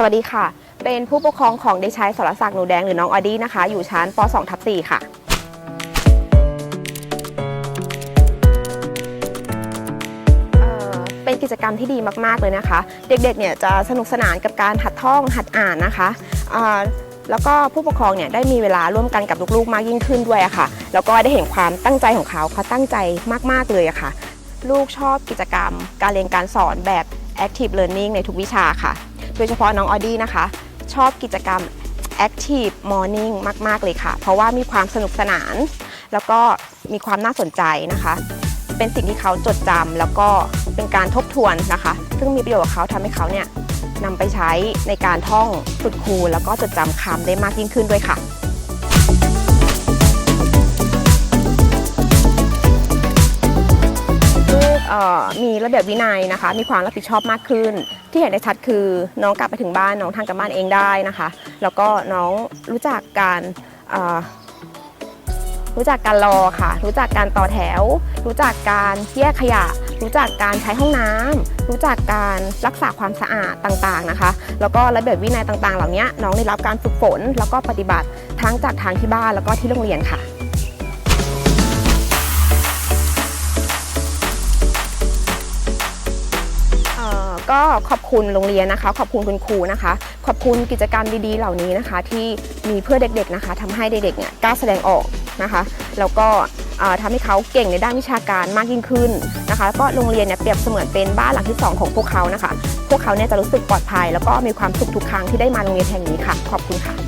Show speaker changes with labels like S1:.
S1: สวัสดีค่ะ เป็นผู้ปกครองของเด็กชายสรศักดิ์หนูแดงหรือน้องออดี้นะคะ อยู่ชั้นป .2 ทับ4ค่ะเอ่อเป็นกิจกรรมที่ดีมากๆเลยนะคะ เด็กๆเนี่ยจะสนุกสนานกับการหัดท่องหัดอ่านนะคะอ่าแล้วก็ผู้ปกครองเนี่ยได้มีเวลาร่วมกันกับลูกๆมากยิ่งขึ้นด้วยอะค่ะ แล้วก็ได้เห็นความตั้งใจของเขาเขาตั้งใจมากๆเลยอะค่ะ ลูกชอบกิจกรรม การเรียนการสอนแบบ active learning ในทุกวิชาค่ะ โดยเฉพาะน้องออดี้นะคะ ชอบกิจกรรม active morning มาก ๆ เลยค่ะ เพราะว่ามีความสนุกสนาน แล้วก็มีความน่าสนใจนะคะ เป็นสิ่งที่เขาจดจำแล้วก็เป็นการทบทวนนะคะ ซึ่งมีประโยชน์กับเขาทำให้เขาเนี่ยนำไปใช้ในการท่องฝึกคูแล้วก็จดจำคำได้มากยิ่งขึ้นด้วยค่ะ ระเบียบวินัยนะคะ มีความรับผิดชอบมากขึ้น ที่เห็นได้ชัดคือน้องกลับไปถึงบ้านน้องทำกับบ้านเองได้นะคะ แล้วก็น้องรู้จักการรู้จักการรอค่ะ รู้จักการต่อแถว รู้จักการแยกขยะ รู้จักการใช้ห้องน้ำรู้จักการรักษาความสะอาดต่างๆนะคะ แล้วก็ระเบียบวินัยต่างๆ เหล่านี้น้องได้รับการฝึกฝน แล้วก็ปฏิบัติทั้งจากทางที่บ้านแล้วก็ที่โรงเรียนค่ะ ก็ขอบคุณโรงเรียนนะคะ ขอบคุณคุณครูนะคะ ขอบคุณกิจกรรมดีๆ เหล่านี้นะคะ ที่มีเพื่อเด็กๆนะคะทำให้เด็กๆเนี่ยกล้าแสดงออกนะคะ แล้วก็เอ่อทำให้เขาเก่งในด้านวิชาการมากยิ่งขึ้นนะคะแล้วก็โรงเรียนเนี่ยเปรียบเสมือนเป็นบ้านหลังที่สองของพวกเขานะคะ พวกเขาเนี่ยจะรู้สึกปลอดภัย แล้วก็มีความสุขทุกครั้งที่ได้มาโรงเรียนแห่งนี้ค่ะ ขอบคุณค่ะ